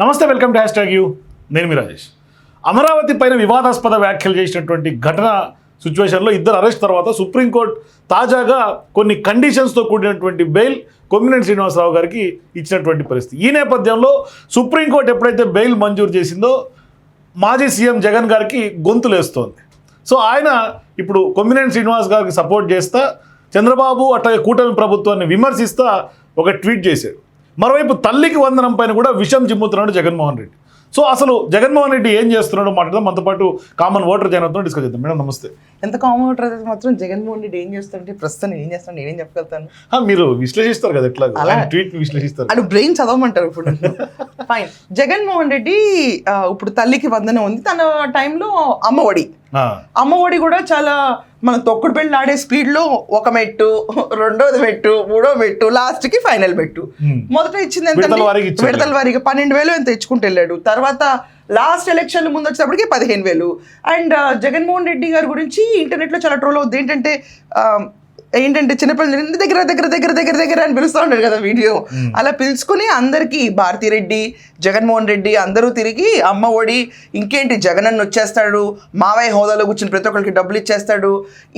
నమస్తే welcome to hashtag you. నేను మీ రాజేష్. అమరావతి పైన వివాదాస్పద వ్యాఖ్యలు చేసినటువంటి ఘటన సిచ్యువేషన్లో ఇద్దరు అరెస్ట్ తర్వాత సుప్రీంకోర్టు తాజాగా కొన్ని కండిషన్స్తో కూడినటువంటి బెయిల్ కొమ్మినేని శ్రీనివాసరావు గారికి ఇచ్చినటువంటి పరిస్థితి. ఈ నేపథ్యంలో సుప్రీంకోర్టు ఎప్పుడైతే బెయిల్ మంజూరు చేసిందో మాజీ సీఎం జగన్ గారికి గొంతులేస్తోంది సో ఆయన ఇప్పుడు కొమ్మినేని శ్రీనివాస్ గారికి సపోర్ట్ చేస్తా చంద్రబాబు అట్లాగే కూటమి ప్రభుత్వాన్ని విమర్శిస్తా ఒక ట్వీట్ చేశారు. మరోవైపు తల్లికి వందనం పైన కూడా విషం చిమ్ముతున్నాడు జగన్మోహన్ రెడ్డి. సో అసలు జగన్మోహన్ రెడ్డి ఏం చేస్తున్నాడో మాట్లాడదాం. మనతో పాటు కామన్ ఓటర్ జనంతో డిస్కస్ చేద్దాం. మేడం నమస్తే. ఎంత కామన్ అయితే మాత్రం జగన్మోహన్ రెడ్డి ఏం చేస్తుంటే ప్రస్తుతం ఏం చేస్తాను నేనేం చెప్పగలుగుతాను? మీరు విశ్లేషిస్తారు కదా ఎట్లా ట్వీట్ విశ్లేషిస్తారు. అని బ్రెయిన్ చదవమంటారు ఇప్పుడు ఫైన్ జగన్మోహన్ రెడ్డి ఇప్పుడు తల్లికి వందనం ఉంది. తన టైంలో అమ్మఒడి అమ్మఒడి కూడా చాలా మనం తొక్కుడు పెళ్ళి ఆడే స్పీడ్లో ఒక మెట్టు రెండోది మెట్టు మూడో మెట్టు లాస్ట్కి ఫైనల్ మెట్టు. మొదట ఇచ్చింది ఎంత విడతల వారీగా పన్నెండు వేలు ఎంత ఇచ్చుకుంటూ వెళ్ళాడు. తర్వాత లాస్ట్ ఎలక్షన్ ముందు వచ్చేటప్పటికి పదిహేను వేలు. అండ్ జగన్మోహన్ రెడ్డి గారి గురించి ఇంటర్నెట్లో చాలా ట్రోల్ అవుతుంది ఏంటంటే ఏంటంటే చిన్నపిల్లలు దగ్గర దగ్గర దగ్గర దగ్గర దగ్గర అని పిలుస్తూ ఉంటాడు కదా వీడియో. అలా పిలుచుకుని అందరికీ భారతీ రెడ్డి జగన్మోహన్ రెడ్డి అందరూ తిరిగి అమ్మ ఒడి ఇంకేంటి జగన్ అన్న వచ్చేస్తాడు మావయ్య హోదాలో కూర్చుని ప్రతి ఒక్కరికి డబ్బులు ఇచ్చేస్తాడు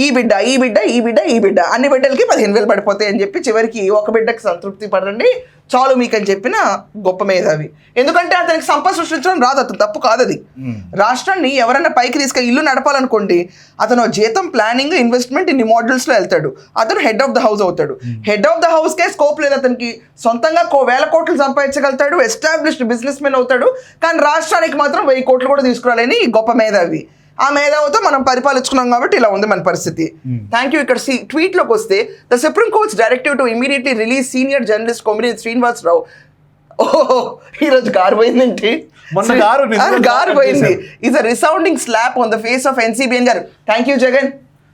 ఈ బిడ్డ ఈ బిడ్డ ఈ బిడ్డ ఈ బిడ్డ అన్ని బిడ్డలకి పదిహేను వేలు పడిపోతాయి అని చెప్పి చివరికి ఒక బిడ్డకి సంతృప్తి పడండి. చాలు మీకు అని చెప్పిన గొప్ప మేధావి. ఎందుకంటే అతనికి సంపద సృష్టించడం రాదు అతను తప్పు కాదు అది రాష్ట్రాన్ని ఎవరైనా పైకి తీసుకెళ్ళి ఇల్లు నడపాలనుకోండి అతను జీతం ప్లానింగ్ ఇన్వెస్ట్మెంట్ ఇన్ని మోడల్స్లో వెళ్తాడు. అతను హెడ్ ఆఫ్ ద హౌస్ అవుతాడు. హెడ్ ఆఫ్ ద హౌస్కే స్కోప్ లేదు అతనికి. సొంతంగా కో వేల కోట్లు సంపాదించగలుగుతాడు ఎస్టాబ్లిష్డ్ బిజినెస్ మెన్ అవుతాడు. కానీ రాష్ట్రానికి మాత్రం వెయ్యి కోట్లు కూడా తీసుకురాలేని గొప్ప మేధావి. ఆ మేధావుతో మనం పరిపాలించుకున్నాం కాబట్టి ఇలా ఉంది మన పరిస్థితి. థ్యాంక్ యూ ఇక్కడ ట్వీట్లోకి వస్తే the supreme court's directive to immediately release senior journalist Kommineni Srinivasarao ఓహో ఈరోజు గారు పోయిందేంటి మొన్న గారు గారు పోయింది. Is a resounding slap on the face of NCBN గారు. Thank you Jagan.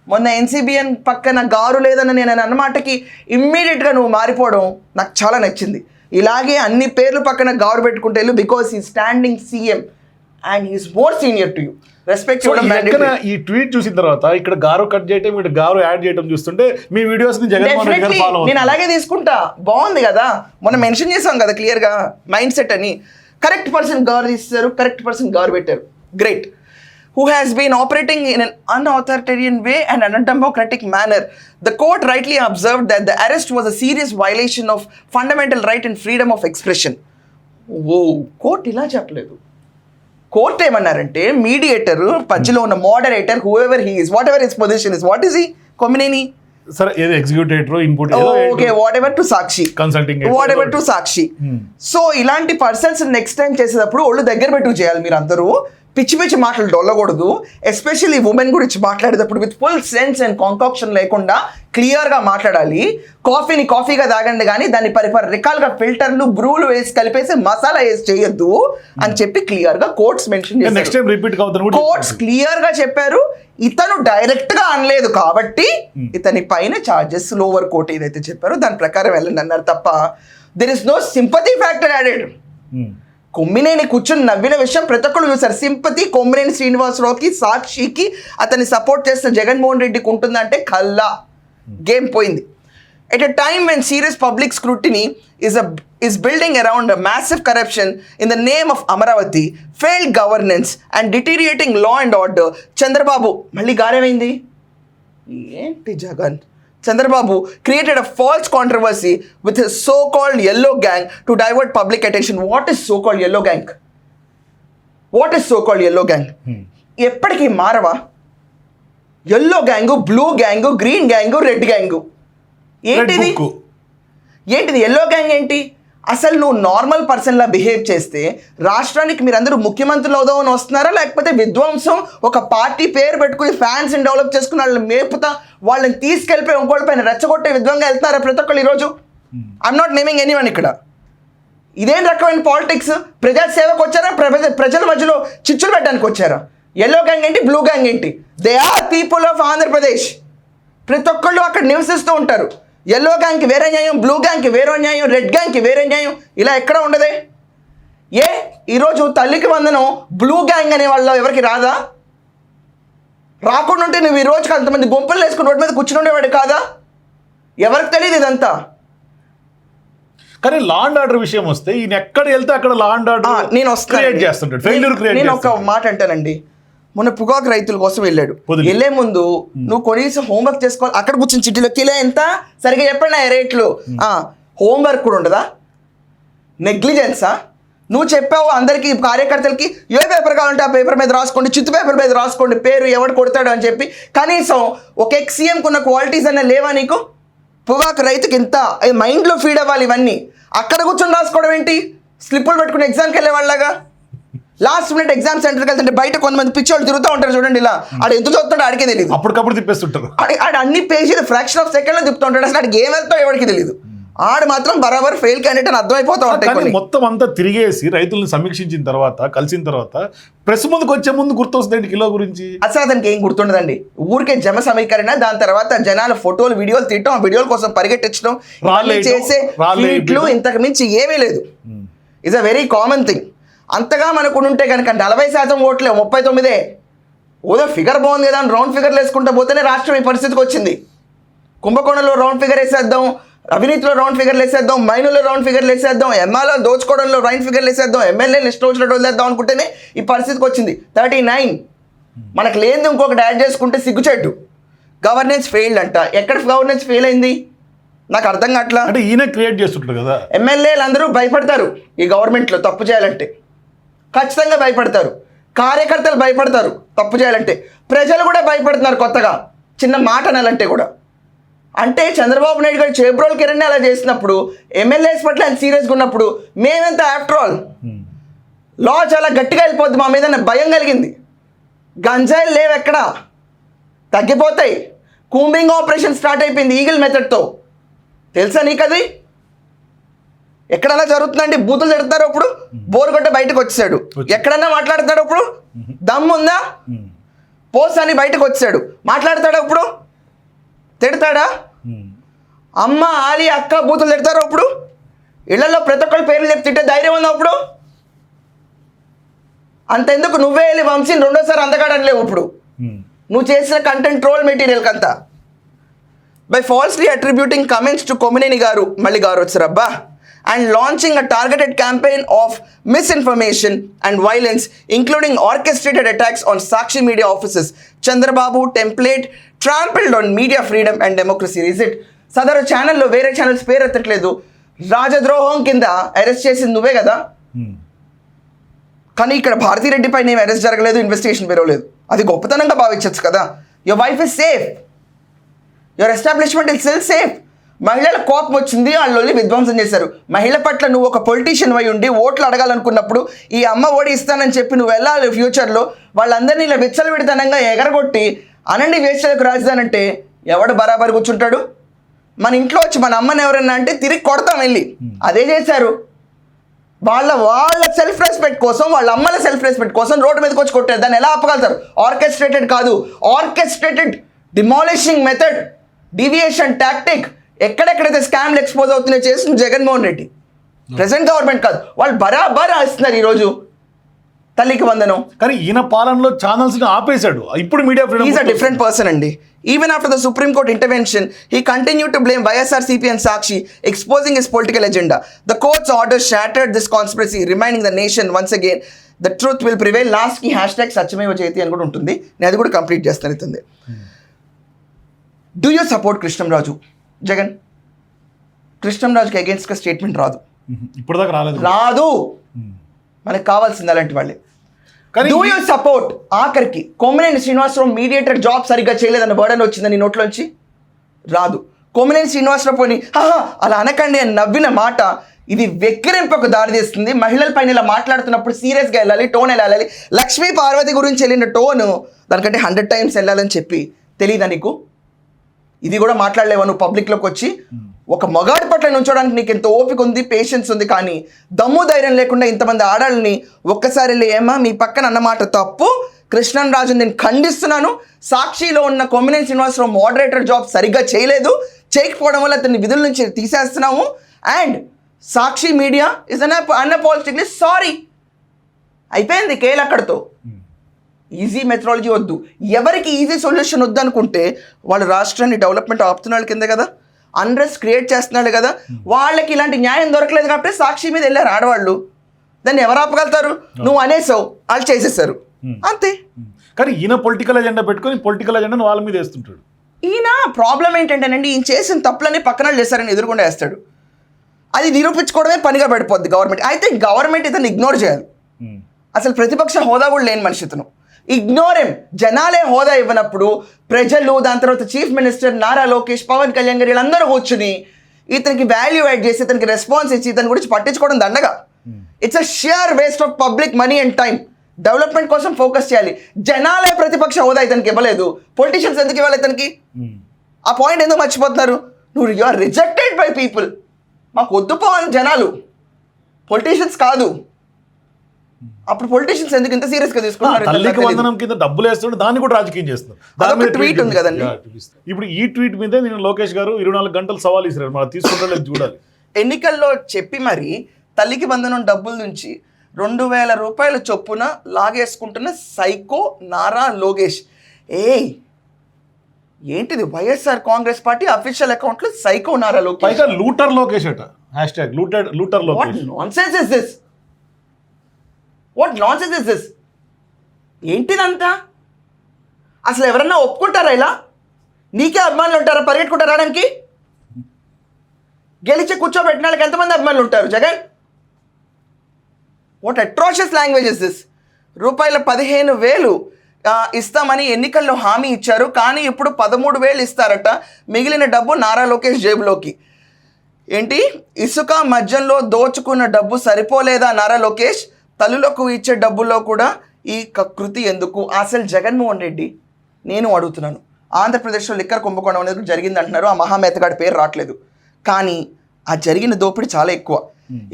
మొన్న ఎన్సీబీఎన్ పక్కన గారు లేదని నేను అన్నమాటకి ఇమ్మీడియట్గా నువ్వు మారిపోవడం నాకు చాలా నచ్చింది. ఇలాగే అన్ని పేర్లు పక్కన గారు పెట్టుకుంటే because he standing CM and is more senior to you respect చూడడం ఈ ట్వీట్ చూసిన తర్వాత ఇక్కడ గారు కట్ చేయటం ఇక్కడ గారు యాడ్ చేయటం చూస్తుంటే మీ వీడియోస్ నేను అలాగే తీసుకుంటా. బాగుంది కదా? మనం మెన్షన్ చేసాం కదా క్లియర్గా మైండ్ సెట్ అని. కరెక్ట్ పర్సన్ గారు తీస్తారు కరెక్ట్ పర్సన్ గారు పెట్టారు. Great who has been operating in an authoritarian way and undemocratic manner the court rightly observe that the arrest was a serious violation of fundamental right and freedom of expression oh court ఇలా చెప్పలేదు. Court ఏమన్నారంటే mediator మధ్యలో ఉన్న moderator whoever he is whatever his position is what is he Kommineni సరే ఏదో executive input okay whatever to Sakshi consulting whatever to Sakshi so ఇలాంటి persons next time చేసేటప్పుడు ఒళ్ళు దగ్గర పెట్టు చేయాలి మీరు అందరూ పిచ్చి పిచ్చి మాటలు డొల్లకూడదు. ఎస్పెషల్లీ ఉమెన్ గురించి మాట్లాడేటప్పుడు with full sense and concoction లేకుండా క్లియర్గా మాట్లాడాలి. కాఫీని కాఫీగా తాగండి కానీ దాన్ని పరిపరి రకాలుగా ఫిల్టర్లు బ్రూలు వేసి కలిపేసి మసాలా వేసి చేయొద్దు అని చెప్పి క్లియర్గా కోర్ట్స్ మెన్షన్ నెక్స్ట్ చేస్తారు టైం రిపీట్ అవుతాను కూడా కోర్ట్స్ క్లియర్గా చెప్పారు. ఇతను డైరెక్ట్గా అనలేదు కాబట్టి ఇతని పైన చార్జెస్ లోవర్ కోర్ట్ ఏదైతే చెప్పారో దాని ప్రకారం వెళ్ళండి అన్నారు తప్ప there is no sympathy factor added Hmm. Kommineni కూర్చొని నవ్విన విషయం ప్రతి ఒక్కరు చూసారు సింపతి కొమ్మినేని శ్రీనివాసరావుకి సాక్షికి అతన్ని సపోర్ట్ చేస్తున్న జగన్మోహన్ రెడ్డికి ఉంటుందంటే కల్లా గేమ్ పోయింది. At a time when serious public scrutiny is a is building around massive corruption in the name of Amaravati failed governance and deteriorating law and order Chandrababu మళ్ళీ గారేమైంది ఏంటి Jagan? Chandrababu created a false controversy with so called yellow gang to divert public attention what is so called yellow gang what is so called yellow gang ఎప్పటికీ మారవా? Yellow gang blue gang green gang red gang ఏంటిది? ఏంటిది? Yellow gang ఏంటి? అసలు నువ్వు normal పర్సన్లా behave చేస్తే రాష్ట్రానికి మీరందరూ ముఖ్యమంత్రులు అవుదామని వస్తున్నారా? లేకపోతే విధ్వంసం ఒక పార్టీ పేరు పెట్టుకుని ఫ్యాన్స్ డెవలప్ చేసుకుని వాళ్ళని మేపుతా వాళ్ళని తీసుకెళ్ళిపోయి ఇంకోళ్ళ పైన రెచ్చగొట్టే విధంగా వెళ్తున్నారా ప్రతి ఒక్కళ్ళు ఈరోజు? ఐఎమ్ నాట్ నేమింగ్ ఎనీవన్ ఇక్కడ. ఇదేం రకమైన పాలిటిక్స్ ప్రజా సేవకు వచ్చారా? ప్రజ- ప్రజల మధ్యలో చిచ్చులు పెట్టడానికి వచ్చారా? ఎల్లో గ్యాంగ్ ఏంటి? బ్లూ గ్యాంగ్ ఏంటి? They are people of Andhra Pradesh ప్రతి ఒక్కళ్ళు అక్కడ నివసిస్తూ ఉంటారు. ఎల్లో గ్యాంగ్కి వేరే న్యాయం బ్లూ గ్యాంగ్కి వేరే న్యాయం రెడ్ గ్యాంగ్కి వేరే న్యాయం ఇలా ఎక్కడ ఉండదే? ఏ? ఈరోజు తల్లికి వందనం బ్లూ గ్యాంగ్ అనే వాళ్ళు ఎవరికి రాదా? రాకుండా ఉంటే నువ్వు ఈ రోజుకి అంతమంది గుంపులు వేసుకుని రోడ్డు మీద కూర్చుని ఉండేవాడు కాదా? ఎవరికి తెలియదు ఇదంతా. కానీ లా అండ్ ఆర్డర్ విషయం వస్తే ఈయన ఎక్కడ వెళ్తే అక్కడ లా అండ్ ఆ, ఆర్డర్ నేను వస్తాను క్రియేట్ చేస్తుంటాడు ఫెయిల్యూర్ క్రియేట్ నేను ఒక మాట అంటానండి. మొన్న పొగాకు రైతుల కోసం వెళ్ళాడు. వెళ్ళే ముందు నువ్వు కనీసం హోంవర్క్ చేసుకోవాలి. అక్కడ కూర్చొని చిట్టీలో కిలో ఎంత? సరిగా చెప్పండి ఆ రేట్లు. హోంవర్క్ కూడా ఉండదా? నెగ్లిజెన్సా? నువ్వు చెప్పావు అందరికి కార్యకర్తలకి ఏ పేపర్ కావాలంటే ఆ పేపర్ మీద రాసుకోండి చిత్తు పేపర్ మీద రాసుకోండి పేరు ఎవడు కొడతాడు అని చెప్పి. కనీసం ఒక సీఎంకి ఉన్న క్వాలిటీస్ అన్న లేవా నీకు? పొగాకు రైతుకి ఇంత మైండ్లో ఫీడ్ అవ్వాలి ఇవన్నీ. అక్కడ కూర్చొని రాసుకోవడం ఏంటి? స్లిప్పులు పెట్టుకుని ఎగ్జామ్కి వెళ్ళే వాళ్ళగా లాస్ట్ మినిట్ ఎగ్జామ్ సెంటర్కి వెళ్తుంటే బయట కొంతమంది పిచ్చోళ్ళు తిరుగుతూ ఉంటారు చూడండి ఇలా. ఆడ ఎందుకు చదువుతాడో ఆడికే తెలియదు అప్పటికప్పుడు తిప్పేస్తుంటారు. ఆడ అన్ని పేజీలు ఫ్రాక్షన్ ఆఫ్ సెకండ్లో తిప్పుతూ ఉంటాడు. అసలు ఆడికి ఏం వెళ్తాడో ఎవరికి తెలియదు ఆడు మాత్రం బరాబర్ ఫెయిల్ క్యాండిడేట్ అని అర్థమైపోతూ ఉంటాయి మొత్తం అంతా తిరిగేసి రైతులను సమీక్షించిన తర్వాత కలిసిన తర్వాత ప్రెస్ ముందుకు వచ్చే ముందు గుర్తొస్తుంది కిలో గురించి. అసలు అతనికి ఏం గుర్తుండదండి. ఊరికే జమ సమీకరణ దాని తర్వాత జనాల ఫోటోలు వీడియోలు తీయటం ఆ వీడియోల కోసం పరిగెట్టించడం చేసే. ఇంతకు మించి ఏమీ లేదు. Is a very common thing అంతగా మనకు ఉంటే కనుక నలభై శాతం ఓట్లే ముప్పై తొమ్మిదే. ఓదో ఫిగర్ బాగుంది కదా అని రౌండ్ ఫిగర్లు వేసుకుంటూ పోతేనే రాష్ట్రం ఈ పరిస్థితికి వచ్చింది. కుంభకోణంలో రౌండ్ ఫిగర్ వేసేద్దాం అవినీతిలో రౌండ్ ఫిగర్లు వేసేద్దాం మైనులో రౌండ్ ఫిగర్లు వేసేద్దాం ఎంఆర్లో దోచుకోవడంలో రౌండ్ ఫిగర్లు వేసేద్దాం ఎమ్మెల్యేలు ఇష్టం వచ్చినట్టు వదిలేద్దాం అనుకుంటేనే ఈ పరిస్థితికి వచ్చింది. థర్టీ నైన్ మనకు లేనిది ఇంకొకటి యాడ్ చేసుకుంటే సిగ్గుచెట్టు గవర్నెన్స్ ఫెయిల్డ్ అంట. ఎక్కడ గవర్నెన్స్ ఫెయిల్ అయింది? నాకు అర్థం కావట్లా? అంటే ఈయన క్రియేట్ చేస్తుంటాడు కదా. ఎమ్మెల్యేలు అందరూ భయపడతారు ఈ గవర్నమెంట్లో తప్పు చేయాలంటే. ఖచ్చితంగా భయపడతారు. కార్యకర్తలు భయపడతారు తప్పు చేయాలంటే. ప్రజలు కూడా భయపడుతున్నారు కొత్తగా. చిన్న మాట అనాలంటే కూడా. అంటే చంద్రబాబు నాయుడు గారు చేబ్రోల్ కిరణ్ అలా చేసినప్పుడు ఎమ్మెల్యేస్ పట్ల ఆయన సీరియస్గా ఉన్నప్పుడు మేమెంత ఆఫ్టర్ ఆల్ లా చాలా గట్టిగా వెళ్ళిపోద్ది మా మీద భయం కలిగింది. గంజాయిలు లేవు ఎక్కడ? తగ్గిపోతాయి. కూంబింగ్ ఆపరేషన్ స్టార్ట్ అయిపోయింది ఈగిల్ మెథడ్తో. తెలుసా నీకు అది ఎక్కడన్నా జరుగుతుందండి బూతులు తిడతారు ఇప్పుడు బోరు కొట్ట బయటకు వచ్చాడు ఎక్కడన్నా మాట్లాడతాడు ఇప్పుడు దమ్ము ఉందా? పోస్ అని బయటకు వచ్చాడు మాట్లాడతాడా ఇప్పుడు తిడతాడా? అమ్మ ఆలి అక్క బూతులు తిడతారు ఇప్పుడు ఇళ్ళలో ప్రతి ఒక్కరి పేర్లు చెప్పి తిట్టే ధైర్యం ఉందా ఇప్పుడు అంతెందుకు నువ్వే వెళ్ళి వంశీని రెండోసారి అందగాడని ఇప్పుడు. నువ్వు చేసిన కంటెంట్ ట్రోల్ మెటీరియల్ కంతా. By falsely attributing comments to Kommineni గారు మళ్ళీ గారు వచ్చారబ్బా and launching a targeted campaign of misinformation and violence including orchestrated attacks on Sakshi media offices Chandrababu template trampled on media freedom and democracy rigid సదరు ఛానల్లో వేరే channels పేరు ఎత్తట్లేదు. రాజద్రోహం కింద arrest చేసింది నువ్వే కదా? కానీ ఇక్కడ భారతిరెడ్డి పైన ఏం అరెస్ట్ జరగలేదు ఇన్వెస్టిగేషన్ బ్యూరో లేదు. అది గొప్పతనంగా భావించవచ్చు కదా. Your wife is safe your establishment is cell safe మహిళల కోపం వచ్చింది వాళ్ళు విధ్వంసం చేశారు. మహిళ పట్ల నువ్వు ఒక పొలిటీషియన్ అయి ఉండి ఓట్లు అడగాలనుకున్నప్పుడు ఈ అమ్మ ఓడి ఇస్తానని చెప్పి నువ్వు వెళ్ళాలి ఫ్యూచర్లో వాళ్ళందరినీ ఇలా విచ్చలవిడితనంగా ఎగరగొట్టి అనండి వేస్టలకు రాజధాని అంటే ఎవడు బరాబర్ కూర్చుంటాడు? మన ఇంట్లో వచ్చి మన అమ్మని ఎవరన్నా అంటే తిరిగి కొడతాం వెళ్ళి. అదే చేశారు. వాళ్ళ వాళ్ళ సెల్ఫ్ రెస్పెక్ట్ కోసం వాళ్ళ అమ్మల సెల్ఫ్ రెస్పెక్ట్ కోసం రోడ్డు మీదకి వచ్చి కొట్టారు. దాన్ని ఎలా ఆపగలుగుతారు? ఆర్కెస్ట్రేటెడ్ కాదు. Orchestrated demolishing method deviation tactic ఎక్కడెక్కడైతే స్కామ్లు ఎక్స్పోజ్ అవుతున్నాయో చేసిన జగన్మోహన్ రెడ్డి. ప్రెసెంట్ గవర్నమెంట్ కాదు. వాళ్ళు బరాబర్ ఇస్తున్నారు ఈరోజు. తల్లికి వందనం. కానీ ఈయన పాలనలో ఛానల్స్ ఆపేశాడు. ఇప్పుడు media is a different person అండి. Even after the supreme court intervention he continue to blame YSRCP and Sakshi exposing his political agenda the court's order shattered this conspiracy remaining the nation once again the truth will prevail లాస్ట్కి hashtag సత్యమేవ జయతి అని కూడా ఉంటుంది. నేను అది కూడా complete చేస్తాను ఇస్తుంది do you support Krishnamraju Jagan. కృష్ణంరాజుకి అగేన్స్ట్గా స్టేట్మెంట్ రాదు. ఇప్పుడు దాకా రాలేదు రాదు. మనకు కావాల్సింది అలాంటి వాళ్ళే. కానీ డూ యూ సపోర్ట్ ఆఖరికి కొమ్మినేని శ్రీనివాసరావు మీడియేటర్ జాబ్ సరిగ్గా చేయలేదన్న బర్డన్ వచ్చిందని నోట్లోంచి? రాదు. కొమ్మినేని శ్రీనివాసరావు "ఆహా, అలా అనకండి అని నవ్విన మాట ఇది వెక్కిరింపుకు దారితీస్తుంది మహిళల పైన ఇలా మాట్లాడుతున్నప్పుడు సీరియస్గా వెళ్ళాలి టోన్ ఎలా వెళ్ళాలి? లక్ష్మీ పార్వతి గురించి వెళ్ళిన టోన్ దానికంటే హండ్రెడ్ టైమ్స్ వెళ్ళాలని చెప్పి తెలియదా నీకు? ఇది కూడా మాట్లాడలేవా? నువ్వు పబ్లిక్లోకి వచ్చి ఒక మగాడి పట్ల నుంచోడానికి నీకు ఎంత ఓపిక ఉంది పేషెన్స్ ఉంది కానీ దమ్ము ధైర్యం లేకుండా ఇంతమంది ఆడాలని ఒక్కసారి వెళ్ళి ఏమా మీ పక్కన అన్నమాట తప్పు. కృష్ణన్ రాజు నేను ఖండిస్తున్నాను. సాక్షిలో ఉన్న కొమ్మినేని శ్రీనివాసరావు మోడరేటర్ జాబ్ సరిగ్గా చేయలేదు. చేయకపోవడం వల్ల అతన్ని విధుల నుంచి తీసేస్తున్నాము. And Sakshi media is an unapologetically sorry అయిపోయింది కేల్ అక్కడితో. Hmm. ఈజీ మెథడాలజీ వద్దు. ఎవరికి ఈజీ సొల్యూషన్ వద్దు అనుకుంటే వాళ్ళు రాష్ట్రాన్ని డెవలప్మెంట్ ఆపుతున్న వాళ్ళ కింద కదా అన్రెస్ట్ క్రియేట్ చేస్తున్నాడు కదా వాళ్ళకి ఇలాంటి న్యాయం దొరకలేదు కాబట్టి సాక్షి మీద వెళ్ళారు ఆడవాళ్ళు. దాన్ని ఎవరు ఆపగలుగుతారు? నువ్వు అనేసావు వాళ్ళు చేసేసారు. అంతే. కానీ ఈయన పొలిటికల్ ఎజెండా పెట్టుకొని పొలిటికల్ ఎజెండాను వాళ్ళ మీద వేస్తుంటాడు. ఈయన ప్రాబ్లం ఏంటంటేనండి ఈయన చేసిన తప్పులని పక్కన చేశారని ఎదురుకుండా వేస్తాడు. అది నిరూపించుకోవడమే పనిగా పడిపోద్ది గవర్నమెంట్. అయితే గవర్నమెంట్ ఇతను ఇగ్నోర్ చేయాలి. అసలు ప్రతిపక్ష హోదా కూడా లేని మనిషి ఇతను. ఇగ్నోరెం జనాలే హోదా ఇవ్వనప్పుడు ప్రజలు దాని తర్వాత చీఫ్ మినిస్టర్ నారా లోకేష్ పవన్ కళ్యాణ్ గారు వీళ్ళందరూ కూర్చుని ఇతనికి వాల్యూ యాడ్ చేసి ఇతనికి రెస్పాన్స్ ఇచ్చి ఇతని గురించి పట్టించుకోవడం దండగా. It's a sheer waste of public money and time development కోసం ఫోకస్ చేయాలి. జనాలే ప్రతిపక్ష హోదా ఇతనికి ఇవ్వలేదు. పొలిటీషియన్స్ ఎందుకు ఇవ్వాలి ఇతనికి? ఉమ్. ఆ పాయింట్ ఎందుకు మర్చిపోతున్నారు? నువ్వు you are rejected by people మాకు వద్దు జనాలు. పొలిటీషియన్స్ కాదు. అప్పుడు పొలిటీషియన్స్ ఎందుకు ఇంత సీరియస్గా ఆ, తీసుకున్నారు తల్లికి. వందనం కింద డబ్బులు వేస్తుంటే దాన్ని కూడా రాజకీయం చేస్తున్నారు. దాని మీద tweet ఉంది కదండి. ఇప్పుడు ఈ ట్వీట్ మీదే నేను లోకేష్ గారు ఇరవై నాలుగు గంటలు సవాల్ ఇస్తారు మనం తీసుకుంటా చూడాలి. ఎన్నికల్లో చెప్పి మరి తల్లికి బంధనం డబ్బుల నుంచి రెండు వేల రూపాయల చొప్పున లాగేసుకుంటున్న సైకో నారా లోకేష్. ఏయ్ ఏంటిది వైఎస్ఆర్ కాంగ్రెస్ పార్టీ అఫీషియల్ అకౌంట్లో సైకో నారా లోకేష్? పైగా లూటర్ లోకేష్ అట. Hashtag looter looter Lokesh. Nonsense is this what nonsense is this ఏంటిదంతా? అసలు ఎవరన్నా ఒప్పుకుంటారా ఇలా? నీకే అభిమానులు ఉంటారా? పరిగెట్టుకుంటా రావడానికి? గెలిచి కూర్చోబెట్టిన వాళ్ళకి ఎంతమంది అభిమానులు ఉంటారు Jagan? What atrocious language is this రూపాయల పదిహేను వేలు ఇస్తామని ఎన్నికల్లో హామీ ఇచ్చారు కానీ ఇప్పుడు పదమూడు వేలు ఇస్తారట మిగిలిన డబ్బు నారా లోకేష్ జేబులోకి. ఏంటి? ఇసుక మధ్యంలో దోచుకున్న డబ్బు సరిపోలేదా నారా లోకేష్? తల్లులకు ఇచ్చే డబ్బుల్లో కూడా ఈ కకృతి ఎందుకు అసలు జగన్మోహన్ రెడ్డి నేను అడుగుతున్నాను ఆంధ్రప్రదేశ్లో లిక్కర్ కుంభకోణం అనేది జరిగింది అంటున్నారు ఆ మహామేతగాడి పేరు రావట్లేదు కానీ ఆ జరిగిన దోపిడీ చాలా ఎక్కువ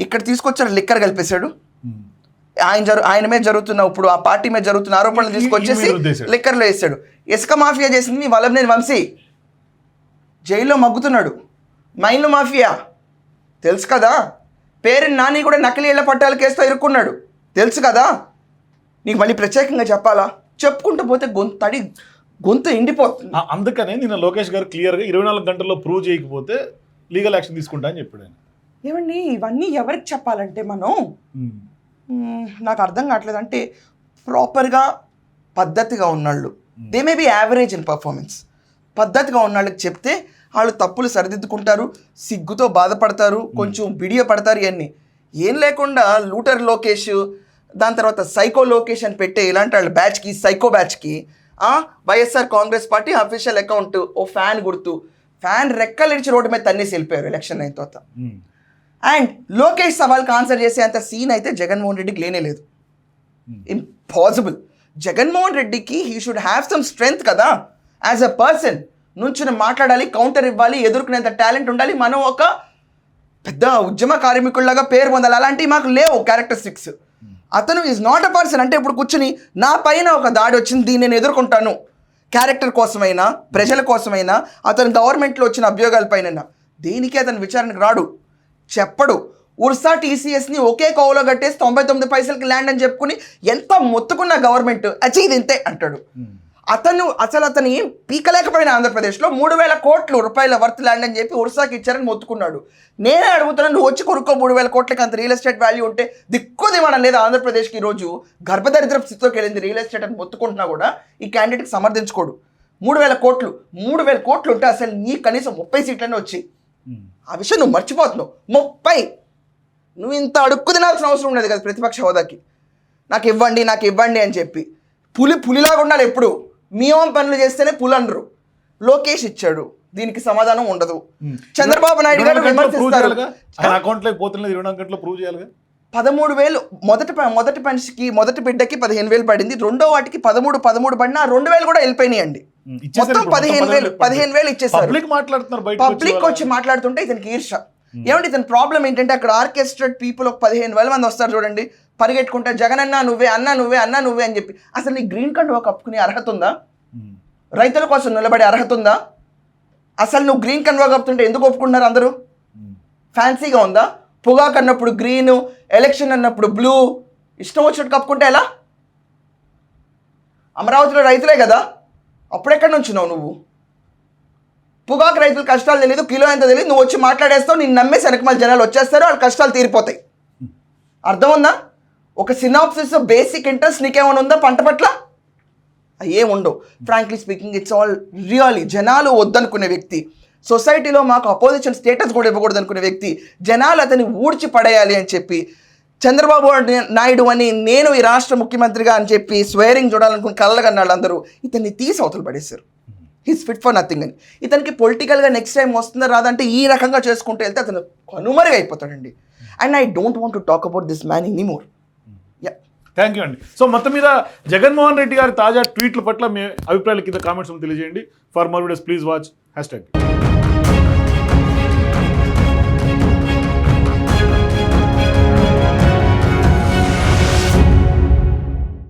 ఇక్కడ తీసుకొచ్చారు లిక్కర్ కలిపేశాడు. ఆయన జరు ఆయన మీద జరుగుతున్న ఇప్పుడు ఆ పార్టీ మీద జరుగుతున్న ఆరోపణలు తీసుకొచ్చేసి. లిక్కర్లో వేసాడు ఇసుక మాఫియా చేసింది మీ వల్లభనేని వంశీ జైల్లో మగ్గుతున్నాడు మైన్లు మాఫియా తెలుసు కదా పేరు నాని కూడా నకిలీ ఇళ్ళ పట్టాల కేసుతో ఇరుక్కున్నాడు తెలుసు కదా? నీకు మళ్ళీ ప్రత్యేకంగా చెప్పాలా? చెప్పుకుంటూ పోతే గొంతు తడి గొంతు ఎండిపోతుంది. అందుకనే నిన్న లోకేష్ గారు క్లియర్గా ఇరవై నాలుగు గంటల్లో ప్రూవ్ చేయకపోతే లీగల్ యాక్షన్ తీసుకుంటా అని చెప్పాడు ఆయన. ఏమండి ఇవన్నీ ఎవరికి చెప్పాలంటే మనం? నాకు అర్థం కావట్లేదు. అంటే ప్రాపర్గా పద్ధతిగా ఉన్నాళ్ళు. They may be average in performance పద్ధతిగా ఉన్నాళ్ళకి చెప్తే వాళ్ళు తప్పులు సరిదిద్దుకుంటారు సిగ్గుతో బాధపడతారు కొంచెం బిడియ పడతారు ఇవన్నీ ఏం లేకుండా లూటర్ లోకేష్ దాని తర్వాత సైకో లోకేష్ అని పెట్టే ఇలాంటి వాళ్ళ బ్యాచ్కి psycho బ్యాచ్కి YSR Congress party official account ఓ ఫ్యాన్ గుర్తు ఫ్యాన్ రెక్కలిడిచి రోడ్డు మీద తన్నేసి వెళ్ళిపోయారు ఎలక్షన్ అయిన తర్వాత. అండ్ లోకేష్ సవాల్కి ఆన్సర్ చేసే అంత సీన్ అయితే జగన్మోహన్ రెడ్డికి లేనే లేదు. ఇంపాసిబుల్ జగన్మోహన్ రెడ్డికి he should have some strength కదా. యాజ్ అ పర్సన్ నుంచుని మాట్లాడాలి కౌంటర్ ఇవ్వాలి ఎదుర్కొనేంత టాలెంట్ ఉండాలి మనం ఒక పెద్ద ఉద్యమ కార్మికుల్లాగా పేరు పొందాలి. అలాంటివి మాకు లేవు క్యారెక్టరిస్టిక్స్ అతను ఈజ్ నాట్ అ పర్సన్ అంటే ఇప్పుడు కూర్చుని నా పైన ఒక దాడి వచ్చింది దీన్ని నేను ఎదుర్కొంటాను. క్యారెక్టర్ కోసమైనా ప్రజల కోసమైనా అతను గవర్నమెంట్లో వచ్చిన అభియోగాలపైన దేనికి అతను విచారణకు రాడు. చెప్పడు. ఉర్సా టీసీఎస్ని ఒకే కోవలో కట్టేసి తొంభై తొమ్మిది పైసలకి ల్యాండ్ అని చెప్పుకుని ఎంత మొత్తుకున్న గవర్నమెంట్ అచ్చి ఇది ఇంతే అంటాడు hmm. అతను అసలు అతను ఏం పీకలేకపోయినా ఆంధ్రప్రదేశ్లో మూడు వేల కోట్లు రూపాయల వర్త్ ల్యాండ్ అని చెప్పి ఉర్సాకి ఇచ్చారని మొత్తుకున్నాడు. నేనే అడుగుతున్నాను నువ్వు వచ్చి కొనుక్కో మూడు వేల కోట్లకి అంత రియల్ ఎస్టేట్ వాల్యూ ఉంటే దిక్కు దివడం లేదు ఆంధ్రప్రదేశ్కి ఈరోజు గర్భదరిద్ర స్థితిలోకి వెళ్ళింది రియల్ ఎస్టేట్ అని మొత్తుకుంటున్నా కూడా ఈ క్యాండిడేట్కి సమర్థించుకోడు. మూడు వేల కోట్లు మూడు వేల కోట్లు ఉంటే అసలు నీ కనీసం ముప్పై సీట్లనే వచ్చాయి. ఉమ్. ఆ విషయం నువ్వు మర్చిపోతున్నావు. ముప్పై! నువ్వు ఇంత అడుక్కు తినాల్సిన అవసరం ఉండేది కదా ప్రతిపక్ష హోదాకి. నాకు ఇవ్వండి నాకు ఇవ్వండి అని చెప్పి. పులి పులిలాగా ఉండాలి ఎప్పుడు? మీవం పనులు చేస్తేనే పులి అనరు లోకేష్ ఇచ్చాడు. దీనికి సమాధానం ఉండదు. చంద్రబాబు నాయుడు గారు విమర్శిస్తారు. పోతున్నది ఇరవై నాలుగు ప్రూవ్ పదమూడు వేలు మొదటి మొదటి మనిషికి మొదటి బిడ్డకి పదిహేను వేలు పడింది. రెండో వాటికి పదమూడు పదమూడు పడినా రెండు వేలు కూడా వెళ్ళిపోయినాయండి మొత్తం పదిహేను వేలు పదిహేను వేలు ఇచ్చేసారు. పబ్లిక్ మాట్లాడుతున్నారు పబ్లిక్ వచ్చి మాట్లాడుతుంటే ఇతనికి ఈర్ష ఏమంటే ఇతని ప్రాబ్లం ఏంటంటే అక్కడ ఆర్కెస్ట్రేట్ పీపుల్ ఒక పదిహేను వేల మంది వస్తారు చూడండి. పరిగెట్టుకుంటే జగన్ అన్నా నువ్వే అన్నా నువ్వే అన్నా నువ్వే అని చెప్పి. అసలు నీ గ్రీన్ కార్డు ఒక కప్పుకునే అర్హత ఉందా? రైతుల కోసం నిలబడే అర్హత ఉందా? అసలు నువ్వు గ్రీన్ కన్వా కప్పుతుంటే ఎందుకు ఒప్పుకుంటున్నారు అందరూ? ఫ్యాన్సీగా ఉందా? పొగాకు అన్నప్పుడు గ్రీన్ ఎలక్షన్ అన్నప్పుడు బ్లూ ఇష్టం వచ్చినట్టు కప్పుకుంటే ఎలా? అమరావతిలో రైతులే కదా? అప్పుడెక్కడి నుంచున్నావు నువ్వు? పొగాకు రైతుల కష్టాలు తెలియదు కిలో ఎంత తెలియదు నువ్వు వచ్చి మాట్లాడేస్తావు నేను నమ్మేసి వెనకమాల జనాలు వచ్చేస్తారు వాళ్ళ కష్టాలు తీరిపోతాయి. అర్థం ఉందా? ఒక సినాప్సిస్ బేసిక్ ఇంట్రెస్ట్ నీకేమైనా ఉందా పంట పట్ల? ఏం ఉండవు. Frankly speaking it's all really జనాలు వద్దనుకునే వ్యక్తి. సొసైటీలో మాకు అపోజిషన్ స్టేటస్ కూడా ఇవ్వకూడదు అనుకునే వ్యక్తి. జనాలు అతన్ని ఊడ్చి పడేయాలి అని చెప్పి చంద్రబాబు నాయుడు అని నేను ఈ రాష్ట్ర ముఖ్యమంత్రిగా అని చెప్పి స్వేరింగ్ చూడాలనుకుని కళ్ళగన్న వాళ్ళందరూ ఇతన్ని తీసి అవతలు పడేశారు. హీస్ ఫిట్ ఫర్ నథింగ్ అని. ఇతనికి పొలిటికల్గా నెక్స్ట్ టైం వస్తుందా రాదంటే ఈ రకంగా చేసుకుంటూ వెళ్తే అతను కనుమరుగైపోతాడండి. అయిపోతాడండి and I don't want to talk about this man any more thank you అండి సో మొత్తం మీద జగన్మోహన్ రెడ్డి గారి తాజా ట్వీట్ల పట్ల మీ అభిప్రాయాల కింద కామెంట్స్ తెలియజేయండి. For more videos please watch hashtag